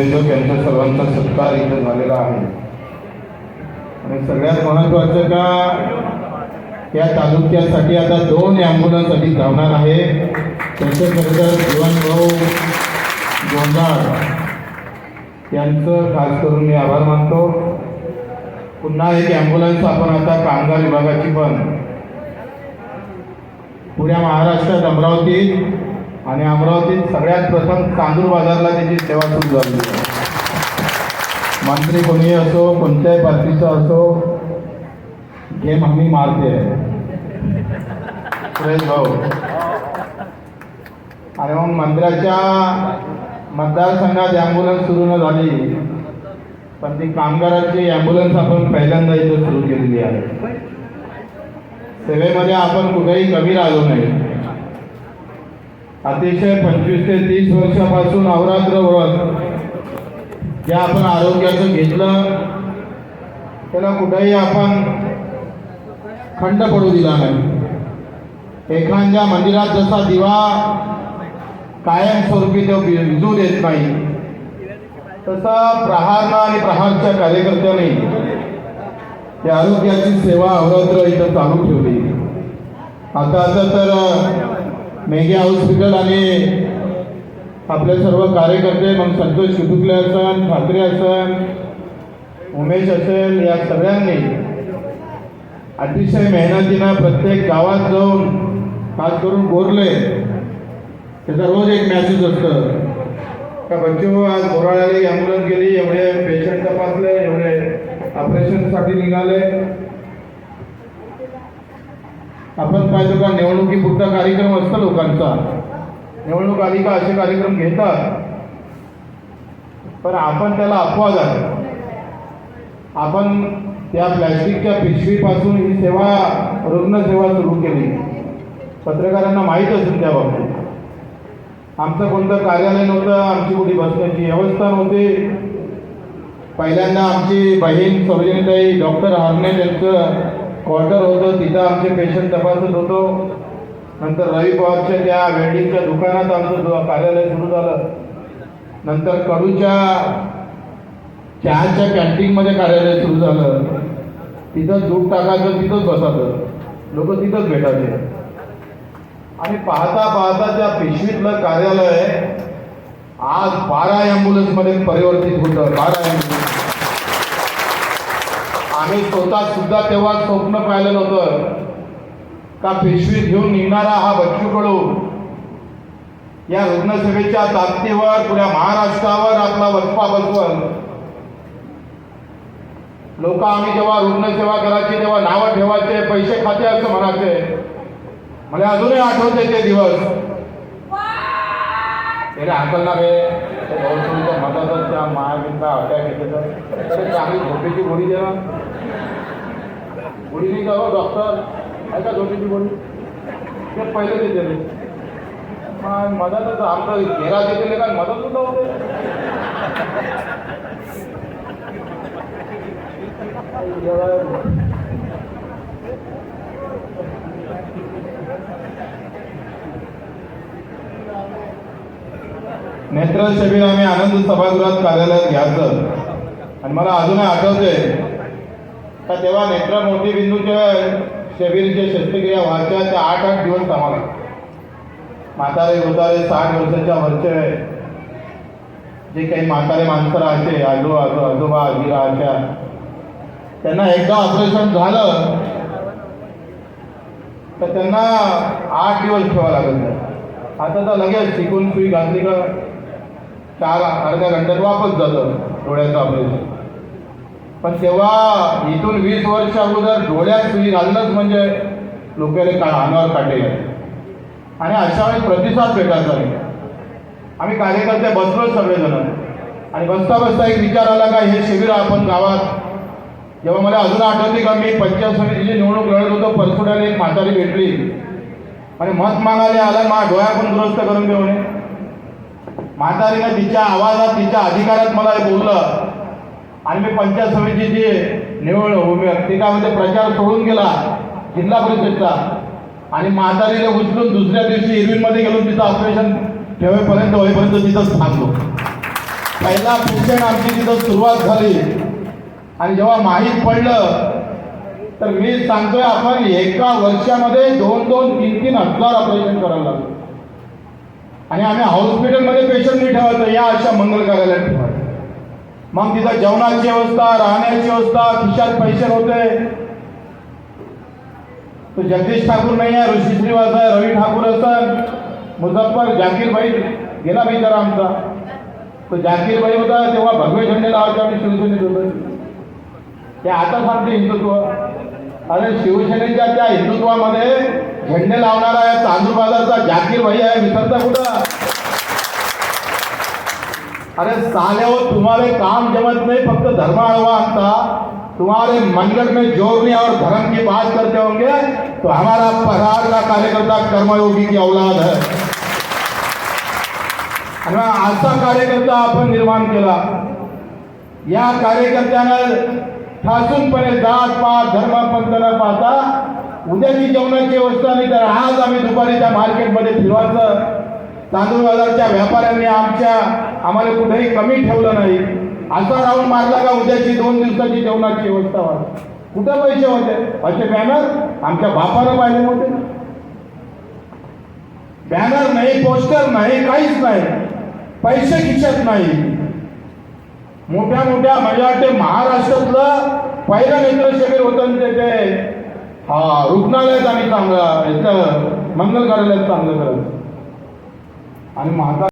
त्यांच्या सर्वांचा सत्कार इथं झालेला आहे. आणि सगळ्यात महत्वाचं का या तालुक्यासाठी आता दोन ॲम्ब्युलन्ससाठी धावणार आहे. त्यांचं जीवनभाऊ गोंधाळ यांचं खास करून मी आभार मानतो. पुन्हा एक ॲम्ब्युलन्स आपण आता कामगार विभागाची पण. पुऱ्या महाराष्ट्रात अमरावतीत आणि अमरावतीत सगळ्यात प्रथम तांदूळ बाजारला त्याची सेवा सुरू झाली. मंत्री कोणी असो कोणत्याही पार्टीचा असो गेम आम्ही मारते सुरेश भाऊ. आणि मग मंदिराच्या मतदारसंघात ॲम्ब्युलन्स सुरू न झाली पण ती कामगारांची ॲम्ब्युलन्स आपण पहिल्यांदा इथं सुरू केलेली आहे. सेवेमध्ये आपण कुठेही कमी राहिलो नाही. अतिशय पंचवीस ते तीस वर्षापासून अवरात्र व्रत. जे आपण आरोग्याचं घेतलं त्याला कुठेही आपण खंड पडू दिला नाही. एखाद्या मंदिरात जसा दिवा कायमस्वरूपी तो विजू देत नाही तसा प्रहारना आणि प्रहारच्या कार्यकर्त्यांनी त्या आरोग्याची सेवा अवरात्र इथं चालू ठेवली. आता आता तर मेघे हॉस्पिटल आणि आपले सर्व कार्यकर्ते मग संतोष शिदुकले असन ठाकरे असन उमेश असेल या सगळ्यांनी अतिशय मेहनतीनं प्रत्येक गावात जाऊन खास करून बोरले त्याचा रोज एक मॅसेज असतं. का बच्चू आज बोराळ्याला ॲम्ब्युलन्स गेली एवढे पेशंट तपासले एवढे ऑपरेशनसाठी निघाले. आपण पाहिजे का निवडणुकीपुरता कार्यक्रम असतो लोकांचा. निवडणूक आली का असे कार्यक्रम घेतात. पण आपण त्याला अपवाद आहे. आपण त्या प्लॅस्टिकच्या पिशवीपासून ही सेवा रुग्णसेवा सुरू केली. पत्रकारांना माहीत असेल त्या बाबतीत. आमचं कोणतं कार्यालय नव्हतं आमची कुठे बसण्याची व्यवस्था नव्हती. पहिल्यांदा आमची बहीण सौजनीताई डॉक्टर हरणे यांचं क्वार्टर होतं तिथं आमचे पेशंट तपासत होतो. नंतर रवी पवारच्या त्या वेल्डिंगच्या दुकानात आमचं कार्यालय सुरू झालं. नंतर कडूच्या चहाच्या कॅन्टीनमध्ये कार्यालय सुरू झालं. तिथं दूध टाकायचं तिथंच बसायचं. लोक तिथंच भेटायचे. आणि पाहता पाहता त्या पिशवीतलं कार्यालय आज बारा ॲम्ब्युलन्समध्ये परिवर्तित होतं. बारा ॲम्ब्युलन्स आम्ही स्वतः सुद्धा तेव्हा स्वप्न पाहिलं होतं का पिशवी घेऊन निघणारा हा बच्चू कडू या रुग्णसेवेच्या ताकदीवर पुऱ्या महाराष्ट्रावर आपला वचपा बसवल. लोक आम्ही जेव्हा रुग्णसेवा करायची तेव्हा नावं ठेवायचे पैसे खाते असं म्हणायचे. मला अजूनही आठवते ते दिवस. त्याने हाकलला रे. ते भाऊच्या मतातच त्या महाविंदा अटॅक येते तर अरे चांगली झोपेची गोळी दे गोळी नाही का हो डॉक्टर? आहे का झोपेची गोळी ते पहिले देते रे मग मदतच आमचं घेरा देते काय मदत सुद्धा होते. नेत्र शिबिर आम्ही आनंद सभागृहात कार्यालयात घ्यायचं. आणि मला अजूनही आठवते का तेव्हा नेत्र मोतीबिंदूच्या शिबिरच्या शस्त्रक्रिया व्हायच्या त्या आठ आठ दिवस आम्हाला. म्हातारे उतारे साठ वर्षाच्या वरचे जे काही म्हातारे माणसं राहायचे आजो आजो आजोबा आजी राहायच्या त्यांना एकदा ऑपरेशन झालं तर त्यांना आठ दिवस ठेवावं लागत आता तर लगेच शिकून सुई घातली का? चार अर्ध्या घंट्यात वापस जातं डोळ्याचं ऑपरेशन पण तेव्हा इथून वीस वर्ष अगोदर डोळ्यात सुई घालणंच म्हणजे लोकांना का अंगावर काटे आणि अशा वेळी प्रतिसाद भेटायचा नाही. आम्ही कार्यकर्ते बसलो सगळेजण. आणि बसता बसता एक विचार आला का हे शिबिर आपण गावात जेव्हा मला अजून आठवते का मी पंचायत समितीची निवडणूक लढत होतो परसुड्याला एक म्हातारी भेटली. आणि मत मागायला आला मा डोळ्या पण दुरुस्त करून घेऊन म्हातारीनं तिच्या आवाजात तिच्या अधिकारात मला हे बोललं. आणि मी पंचायत समितीची निवड उमे- ते प्रचार सोडून गेला जिल्हा परिषदचा. आणि म्हातारीला उचलून दुसऱ्या दिवशी इरविनमध्ये गेलो तिचं ऑपरेशन ठेवेपर्यंत होईपर्यंत तिथंच थांबलो. पहिला पेशंट आमची तिथं सुरुवात झाली. आणि जेव्हा माहीत पडलं तर मी सांगतोय आपण एका वर्षामध्ये दोन दोन तीन तीन हजार ऑपरेशन करायला लागलो. आणि आम्ही हॉस्पिटलमध्ये पेशंट नाही ठेवायचं. या अशा मंगल कार्यालयात ठेवायचं. मग तिथं जेवणाची व्यवस्था राहण्याची व्यवस्था खिशात पैसे होते तो जगदीश ठाकूर नाही आहे ऋषी श्रीवास आहे रवी ठाकूर असन मुझफ्फर जाकीर भाई गेला बिचारा आमचा. तो जाकीर भाई होता तेव्हा भगवे झेंडे लावायचे आम्ही शिवसेनेत होतो. ते आता सांगते हिंदुत्व. अरे शिवसेनेच्या त्या हिंदुत्वामध्ये झेंडे लावणारा या तांदूळ जागीर भाई आहे विसरता कुठं? अरे साल्यावर तुम्हारे काम जमत नहीं फक्त धर्म अड़वा आता तुम्हारे मंडल में जोड़ने और धर्म की बात करते होंगे तो हमारा परार का कार्यकर्ता कर्मयोगी की औलाद है। असा कार्यकर्ता आपण निर्माण केला. या कार्यकर्त्यानं ठासूनपणे जात पात धर्म पंथ न पाहता उद्याची जेवणाची व्यवस्था नाही तर आज आम्ही दुपारी त्या मार्केटमध्ये फिरवायचं. तांदूळ बाजारच्या व्यापाऱ्यांनी आमच्या आम्हाला कुठेही कमी ठेवलं नाही. असा राऊंड मारला का उद्याची दोन दिवसाची जेवणाची व्यवस्था व्हावी कुठं पैसे होते? असे बॅनर आमच्या बापानं पाहिले होते बॅनर नाही पोस्टर नाही काहीच नाही. पैसे खिचत नाही. मोठ्या मोठ्या मला वाटते महाराष्ट्रातलं पहिलं नेत्र शिबिर होतं ते ते हा रुग्णालयात आम्ही चांगलं इथं मंगल कार्यालयात चांगलं करायचं. आणि माझा